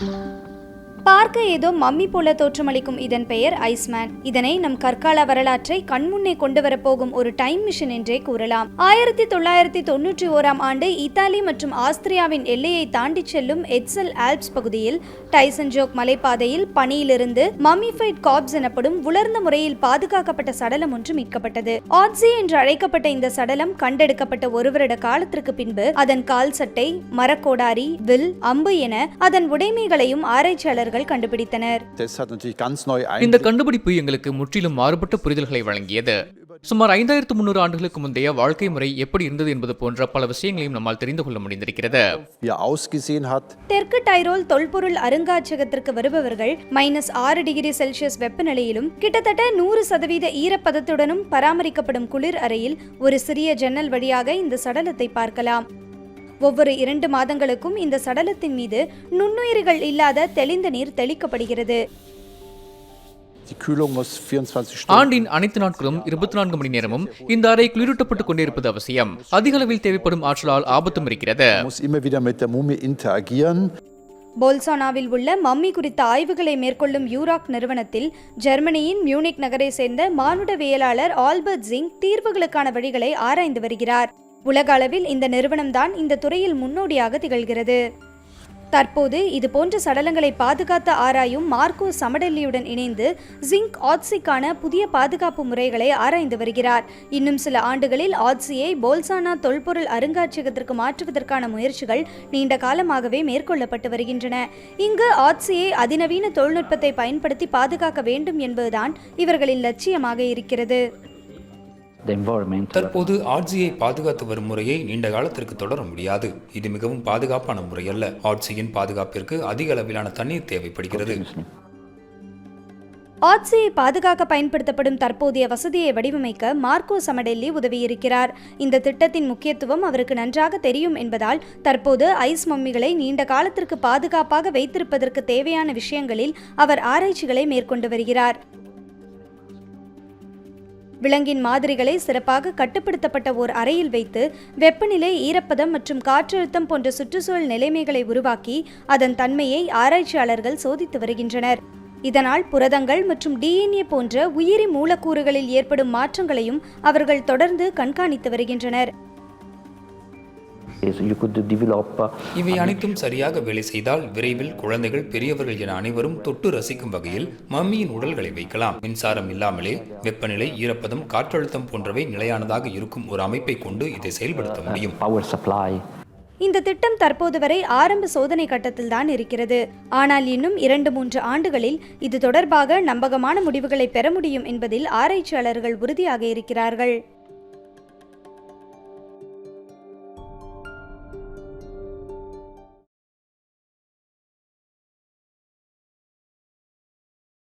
Thank you. பார்க்க ஏதோ mummy போல தோற்றமளிக்கும் இதன் பெயர் ஐஸ்மேன். இதனை நம் கற்கால வரலாற்றை கண்முன்னே கொண்டு வரப்போகும் ஒரு டைம் மிஷின் என்றே கூறலாம். ஆயிரத்தி தொள்ளாயிரத்தி தொன்னூற்றி ஓராம் ஆண்டு இத்தாலி மற்றும் ஆஸ்திரியாவின் எல்லையை தாண்டி செல்லும் எட்சல் ஆல்ப்ஸ் பகுதியில் டைசன்ஜோக் மலைப்பாதையில் பனியிலிருந்து மம்மிஃபைட் காப்ஸ் எனப்படும் உலர்ந்த முறையில் பாதுகாக்கப்பட்ட சடலம் ஒன்று மீட்கப்பட்டது. ஆட்சி என்று அழைக்கப்பட்ட இந்த சடலம் கண்டெடுக்கப்பட்ட ஒரு வருட காலத்திற்கு பின்பு அதன் கால் சட்டை மரக்கோடாரி வில் அம்பு என அதன் உடைமைகளையும் ஆராய்ச்சியாளர்கள் கண்டுபிடித்தனர். இந்த. கண்டுபிடிப்பு எங்களுக்கு முற்றிலும் மாறுபட்ட புரிதல்களை வழங்கியது. சுமார் ஐந்தாயிரத்து முன்னூறு ஆண்டுகளுக்கு முந்தைய வாழ்க்கை முறை எப்படி இருந்தது என்பது போன்ற பல விஷயங்களையும் நம்மால் தெரிந்து கொள்ள முடிந்திருக்கிறது. தெற்கு டைரோல் தொல்பொருள் அருங்காட்சியகத்திற்கு வருபவர்கள் மைனஸ் ஆறு டிகிரி செல்சியஸ் வெப்பநிலையிலும் கிட்டத்தட்ட நூறு சதவீத ஈரப்பதத்துடனும் பராமரிக்கப்படும் குளிர் அறையில் ஒரு சிறிய ஜன்னல் வழியாக இந்த சடலத்தை பார்க்கலாம். ஒவ்வொரு இரண்டு மாதங்களுக்கும் இந்த சடலத்தின் மீது நுண்ணுயிர்கள் இல்லாத தெளிந்த நீர் தெளிக்கப்படுகிறது die Kühlung muss 24 Stunden. ஆண்டின் அனைத்து நாட்களும் இருபத்தி நான்கு மணி நேரமும் இந்த அறை குளிரூட்டப்பட்டுக் கொண்டிருப்பது அவசியம் அதிக அளவில் தேவைப்படும் ஆற்றலால் ஆபத்தும் இருக்கிறது. போல்சானாவில் உள்ள மம்மி குறித்த ஆய்வுகளை மேற்கொள்ளும் யூராக் நிறுவனத்தில் ஜெர்மனியின் மியூனிக் நகரை சேர்ந்த மானுடவியலாளர் ஆல்பர்ட் ஜிங் தீர்வுகளுக்கான வழிகளை ஆராய்ந்து வருகிறார் உலக அளவில் இந்த நிறுவனம்தான் இந்த துறையில் முன்னோடியாக திகழ்கிறது. தற்போது இது போன்ற சடலங்களை பாதுகாத்து ஆராயும் மார்க்கோ சமடெல்லியுடன் இணைந்து ஜிங்க் ஆட்சிக்கான புதிய பாதுகாப்பு முறைகளை ஆராய்ந்து வருகிறார். இன்னும் சில ஆண்டுகளில் ஆட்சியை போல்சானா தொல்பொருள் அருங்காட்சியகத்திற்கு மாற்றுவதற்கான முயற்சிகள் நீண்ட காலமாகவே மேற்கொள்ளப்பட்டு வருகின்றன. இங்கு ஆட்சியை அதிநவீன தொழில்நுட்பத்தை பயன்படுத்தி பாதுகாக்க வேண்டும் என்பதுதான் இவர்களின் லட்சியமாக இருக்கிறது. தற்போது ஆட்சியை பாதுகாத்து வரும் முறையை நீண்ட காலத்திற்கு தொடர முடியாது. இது மிகவும் பாதுகாப்பான முறை அல்ல ஆட்சியின் பாதுகாப்பிற்கு அதிக அளவிலான தண்ணீர் தேவைப்படுகிறது. ஆட்சியை பாதுகாக்க பயன்படுத்தப்படும் தற்போதைய வசதியை வடிவமைக்க மார்க்கோ சமடெல்லி உதவியிருக்கிறார். இந்த திட்டத்தின் முக்கியத்துவம் அவருக்கு நன்றாக தெரியும் என்பதால் தற்போது ஐஸ் மம்மிகளை நீண்ட காலத்திற்கு பாதுகாப்பாக வைத்திருப்பதற்கு தேவையான விஷயங்களில் அவர் ஆராய்ச்சிகளை மேற்கொண்டு வருகிறார். விலங்கின் மாதிரிகளை சிறப்பாக கட்டுப்படுத்தப்பட்ட ஓர் அறையில் வைத்து வெப்பநிலை ஈரப்பதம் மற்றும் காற்றழுத்தம் போன்ற சுற்றுச்சூழல் நிலைமைகளை உருவாக்கி அதன் தன்மையை ஆராய்ச்சியாளர்கள் சோதித்து வருகின்றனர். இதனால் புரதங்கள் மற்றும் டிஎன்ஏ போன்ற உயிரி மூலக்கூறுகளில் ஏற்படும் மாற்றங்களையும் அவர்கள் தொடர்ந்து கண்காணித்து வருகின்றனர். இவை அனைத்தும் சரியாக வேலை செய்தால் விரைவில் குழந்தைகள் பெரியவர்கள் என அனைவரும் தொட்டு ரசிக்கும் வகையில் மம்மியின் உடல்களை வைக்கலாம். மின்சாரம் இல்லாமலே வெப்பநிலை ஈரப்பதம் காற்றழுத்தம் போன்றவை நிலையானதாக இருக்கும் ஒரு அமைப்பை கொண்டு இதை செயல்படுத்த முடியும். Power supply. இந்த திட்டம் தற்போது வரை ஆரம்ப சோதனை கட்டத்தில் தான் இருக்கிறது. ஆனால் இன்னும் இரண்டு மூன்று ஆண்டுகளில் இது தொடர்பாக நம்பகமான முடிவுகளை பெற முடியும் என்பதில் ஆராய்ச்சியாளர்கள் உறுதியாக இருக்கிறார்கள்.